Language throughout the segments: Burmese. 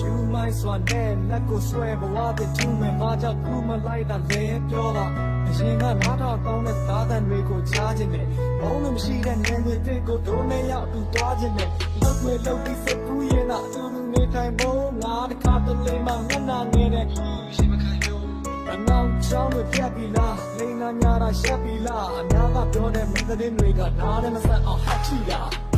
ယူမိုင်းစွာနဲ့လက်ကိုဆွဲဘဝတည်ထူးမယ်မကြောက်ဘူးမလိုက်တာလဲပြောတာအရင်ကနားထောင်ကောင်းတဲ့သားတန်တွေကိုချားခြင်းနဲ့ဘုံလို့မရှိတဲ့နေနေတွေကိုဒိုးနဲ့ရောက်သူသွားခြင်းနဲ့လောက်ွယ်လောက်ပြီးစပူးရင်တော့အတူတူနေထိုင်ဖို့ငါတခါတလေမှငနာငယ်တဲ့ရှိမခံလို့အနောက်ချောင်းတွေပြတ်ပြီလားလိန်နာညာတာရှက်ပြီလားအများကပြောတဲ့မင်းသတင်းတွေကနားနဲ့မဆက်အောင်ဟတ်ချီတာ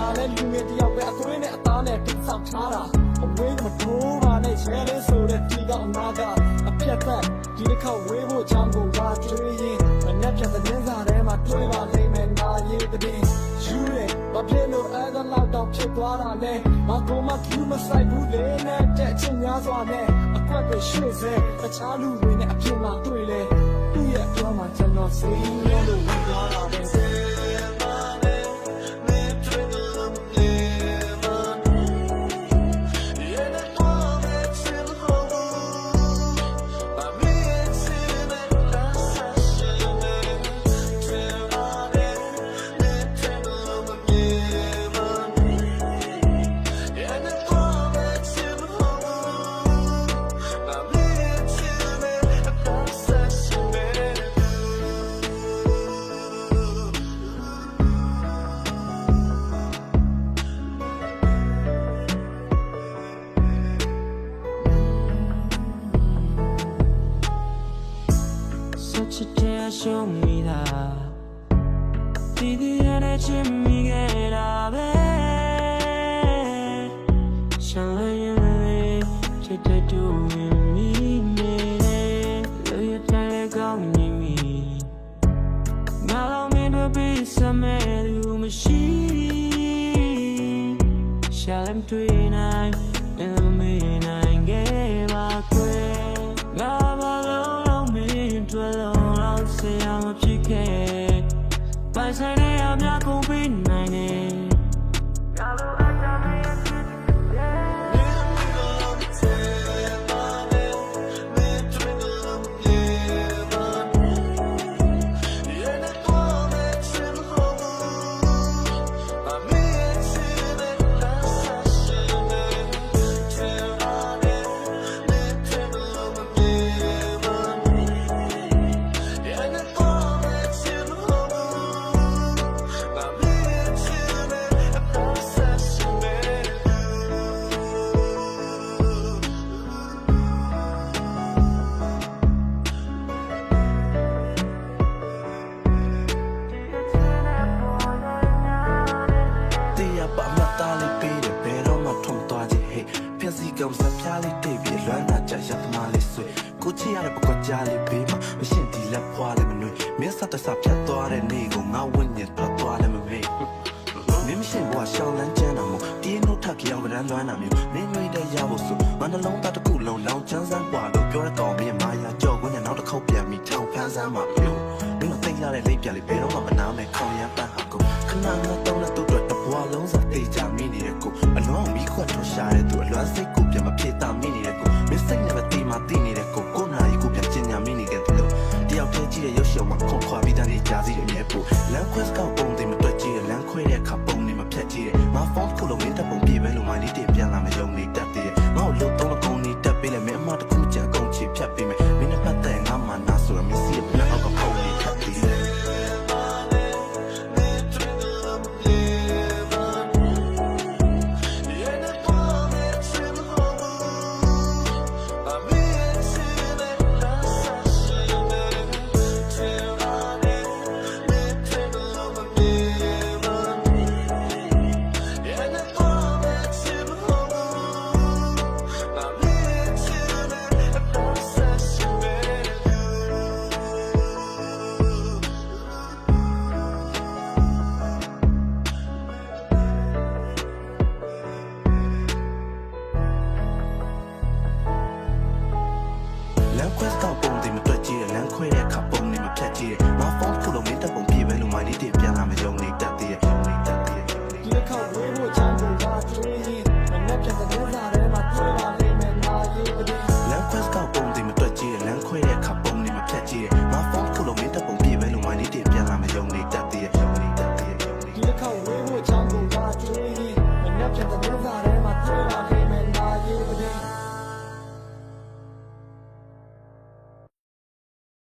ငါလည်းလူငယ်တယောက်ပဲအသွေးနဲ့အသားနဲ့တိဆောက်ထားတာအဝေးကမထိုးပါနဲ့ရဲလေးဆိုတဲ့ဒီကောင်အနာကအပြတ်သက်ဒီတစ်ခါဝေးဖို့ချောင်းကိုဝါကျွေးရင်မနဲ့ပြတ်တဲ့င်းစားထဲမှာတွေးပါလိမ့်မယ်ငါရေးတဲ့ယူရဲဘာဖြစ်လို့အဲ့ဒါလောက်တော့ဖြစ်သွားတာလဲမကောမကျူမဆိုင်ဘူးလေနဲ့တဲ့ချင်းများစွာနဲ့အကွက်တွေရွှေ့စေတခြားလူတွေနဲ့အပြင်မှာတွေ့လေသူ့ရဲ့ပြောမှကျွန်တော်စိတ်လုံးလို့ဝင်သွားတာပဲ show me that Didi yana chimmi gera be Shine me chete to me me Lo ya tale gong ni mi Malo me do be some lu mashi Shalem twin I ပိုင် ပြက်စီကောင်စပြားလေးတိတ်ပြီးလွမ်းတာကြရသမားလေးဆွေကိုချီရတဲ့ပကွက်ကြားလေးပေးမှာမရှင်းဒီလက်ဖွာလေးမနှွေမင်းစတဲ့စဖြတ်သွားတဲ့နေ့ကိုငါဝင့်ညက်တော့သွားလည်းမမေ့မင်းမရှိဘွားရှောင်းလန်းကျန်းတာမို့တင်းတို့ထက်ကြောင်ကရန်လွမ်းတာမျိုးမင်းငွေတဲ့ရဖို့ဆိုငါနှလုံးသားတစ်ခုလုံးလောင်ချမ်းစမ်းပွားလို့ပြောရတော့မင်းမာယာကြောက်ခွင်းနဲ့နောက်တစ်ခေါက်ပြန်ပြီးထောင်ဖန်းစမ်းမှာမျိုးမင်းမသိရတဲ့လိပ်ပြလေးဘယ်တော့မှမနာမဲ့ခေါင်ရမ်းပန်းဟာကိုခဏငါတော့လက်တို့တော့တဘွားလုံးစားတေးကြမိနေတဲ့ကိုအလွန်မီးခွက်ထွရှာတဲ့သူအလွမ်းစိတ် မှာခွန်ခွာပြီးသားနေကြစီရဲ့မြေပို့လမ်းခွဲစကောက်ပုံတွေမတွက်ကြည့်တဲ့လမ်းခွဲတဲ့အခါပုံတွေမဖြတ်ကြည့်တဲ့မဖုန်းခုလုံးမင်းတပ်ပုံပြည့်ပဲလို့မိုင်းလေးတင်ပြန်လာမယုံနေတတ်သေးတယ်ငါ့ကိုလှုပ်တော့ကုန်းနေတက်ပေးလဲမင်းအမတစ်ခုကြအကုန်ချ လမ်းခွဲစကောက်ပုံတွေမ